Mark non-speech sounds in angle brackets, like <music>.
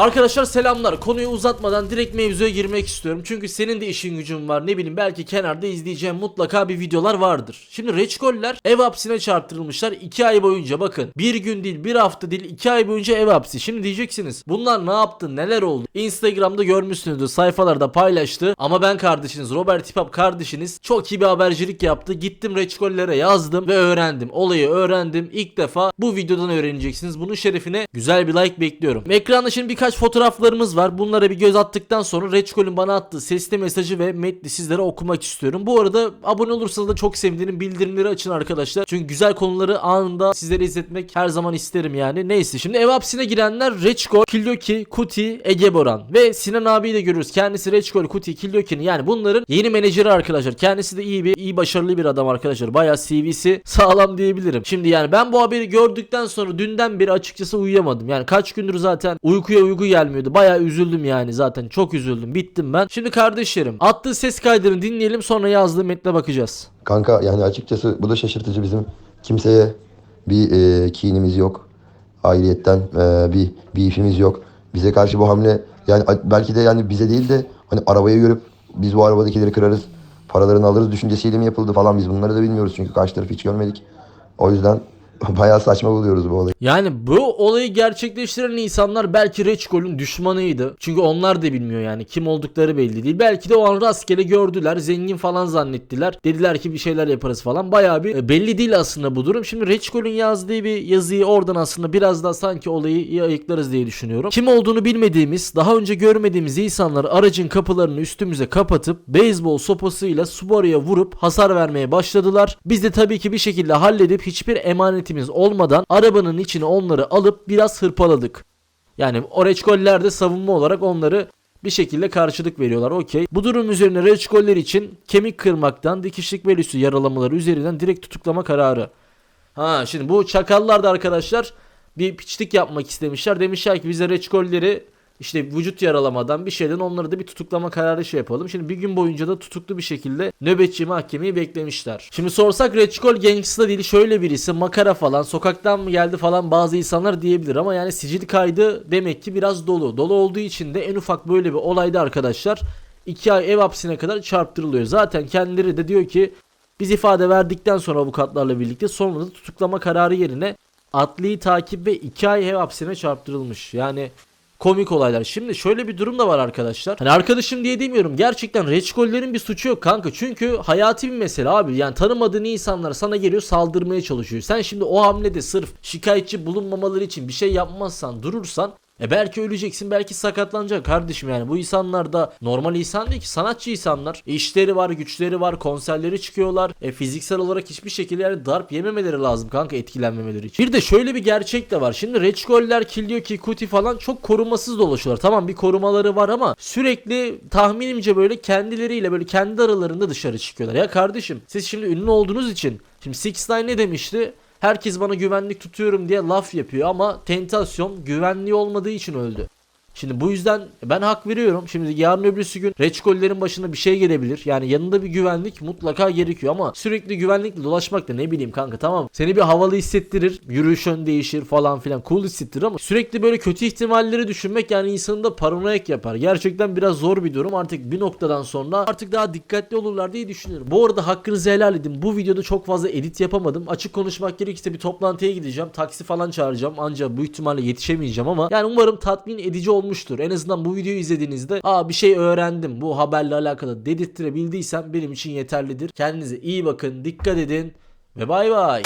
Arkadaşlar selamlar. Konuyu uzatmadan direkt mevzuya girmek istiyorum. Çünkü senin de işin gücün var. Ne bileyim belki kenarda izleyeceğim mutlaka bir videolar vardır. Şimdi reçkoller ev hapsine çarptırılmışlar 2 ay boyunca bakın. Bir gün değil bir hafta değil 2 ay boyunca ev hapsi. Şimdi diyeceksiniz bunlar ne yaptı neler oldu? Instagram'da görmüşsünüzdür sayfalarda paylaştı. Ama ben kardeşiniz Robert Hipap kardeşiniz çok iyi bir habercilik yaptı. Gittim reçkollere yazdım ve öğrendim. Olayı öğrendim. İlk defa bu videodan öğreneceksiniz. Bunun şerefine güzel bir like bekliyorum. Ekranda şimdi birkaç fotoğraflarımız var. Bunlara bir göz attıktan sonra Reçkol'ün bana attığı sesli mesajı ve metni sizlere okumak istiyorum. Bu arada abone olursanız da çok sevinirim. Bildirimleri açın arkadaşlar. Çünkü güzel konuları anında sizlere izletmek her zaman isterim yani. Neyse şimdi ev hapsine girenler Reçkol, Kilyoki, Kuti, Ege Boran ve Sinan abiyi de görüyoruz. Kendisi Reçkol, Kuti, Kilyoki'nin yani bunların yeni menajeri arkadaşlar. Kendisi de iyi bir iyi başarılı bir adam arkadaşlar. Bayağı CV'si sağlam diyebilirim. Şimdi yani ben bu haberi gördükten sonra dünden beri açıkçası uyuyamadım. Yani kaç gündür zaten uykuya uyku gelmiyordu. Bayağı üzüldüm yani zaten. Çok üzüldüm. Bittim ben. Şimdi kardeşlerim attığı ses kaydını dinleyelim sonra yazdığı metne bakacağız. Kanka yani açıkçası bu da şaşırtıcı bizim kimseye bir e, kinimiz yok. Ayrıyetten e, bir bir işimiz yok. Bize karşı bu hamle yani belki de yani bize değil de hani arabayı görüp biz bu arabadakileri kırarız, paralarını alırız düşüncesiyle mi yapıldı falan biz bunları da bilmiyoruz çünkü karşı tarafı hiç görmedik. O yüzden <laughs> bayağı saçma buluyoruz bu olayı. Yani bu olayı gerçekleştiren insanlar belki Reçkol'ün düşmanıydı. Çünkü onlar da bilmiyor yani kim oldukları belli değil. Belki de o an rastgele gördüler, zengin falan zannettiler. Dediler ki bir şeyler yaparız falan. Bayağı bir e, belli değil aslında bu durum. Şimdi Reçkol'ün yazdığı bir yazıyı oradan aslında biraz daha sanki olayı iyi ayıklarız diye düşünüyorum. Kim olduğunu bilmediğimiz, daha önce görmediğimiz insanlar aracın kapılarını üstümüze kapatıp beyzbol sopasıyla Subaru'ya vurup hasar vermeye başladılar. Biz de tabii ki bir şekilde halledip hiçbir emanetimiz olmadan arabanın içine onları alıp biraz hırpaladık. Yani o reçkoller de savunma olarak onları bir şekilde karşılık veriyorlar. Okey. Bu durum üzerine reçkoller için kemik kırmaktan dikişlik ve üstü yaralamaları üzerinden direkt tutuklama kararı. Ha şimdi bu çakallar da arkadaşlar bir piçlik yapmak istemişler. Demişler ki bize reçkolleri işte vücut yaralamadan bir şeyden onları da bir tutuklama kararı şey yapalım. Şimdi bir gün boyunca da tutuklu bir şekilde nöbetçi mahkemeyi beklemişler. Şimdi sorsak Reçkol gangsta değil şöyle birisi makara falan sokaktan mı geldi falan bazı insanlar diyebilir ama yani sicil kaydı demek ki biraz dolu. Dolu olduğu için de en ufak böyle bir olayda arkadaşlar 2 ay ev hapsine kadar çarptırılıyor. Zaten kendileri de diyor ki biz ifade verdikten sonra avukatlarla birlikte sonra da tutuklama kararı yerine adli takip ve 2 ay ev hapsine çarptırılmış. Yani komik olaylar. Şimdi şöyle bir durum da var arkadaşlar. Hani arkadaşım diye demiyorum. Gerçekten reçkollerin bir suçu yok kanka. Çünkü hayati bir mesele abi. Yani tanımadığın insanlar sana geliyor saldırmaya çalışıyor. Sen şimdi o hamlede sırf şikayetçi bulunmamaları için bir şey yapmazsan durursan e belki öleceksin belki sakatlanacak kardeşim yani bu insanlar da normal insan değil ki sanatçı insanlar. E işleri var güçleri var konserleri çıkıyorlar. E fiziksel olarak hiçbir şekilde yani darp yememeleri lazım kanka etkilenmemeleri için. Bir de şöyle bir gerçek de var. Şimdi Reçkoller, Kilyoki, Kuti falan çok korumasız dolaşıyorlar. Tamam bir korumaları var ama sürekli tahminimce böyle kendileriyle böyle kendi aralarında dışarı çıkıyorlar. Ya kardeşim siz şimdi ünlü olduğunuz için şimdi Six ne demişti? Herkes bana güvenlik tutuyorum diye laf yapıyor ama tentasyon güvenliği olmadığı için öldü. Şimdi bu yüzden ben hak veriyorum. Şimdi yarın öbürsü gün reçkollerin başına bir şey gelebilir. Yani yanında bir güvenlik mutlaka gerekiyor ama sürekli güvenlikle dolaşmak da ne bileyim kanka tamam. Seni bir havalı hissettirir. Yürüyüşün değişir falan filan. Cool hissettirir ama sürekli böyle kötü ihtimalleri düşünmek yani insanı da paranoyak yapar. Gerçekten biraz zor bir durum. Artık bir noktadan sonra artık daha dikkatli olurlar diye düşünüyorum. Bu arada hakkınızı helal edin. Bu videoda çok fazla edit yapamadım. Açık konuşmak gerekirse bir toplantıya gideceğim. Taksi falan çağıracağım. Ancak bu ihtimalle yetişemeyeceğim ama yani umarım tatmin edici olmuştur. En azından bu videoyu izlediğinizde aa bir şey öğrendim bu haberle alakalı dedirttirebildiysem benim için yeterlidir. Kendinize iyi bakın, dikkat edin ve bay bay.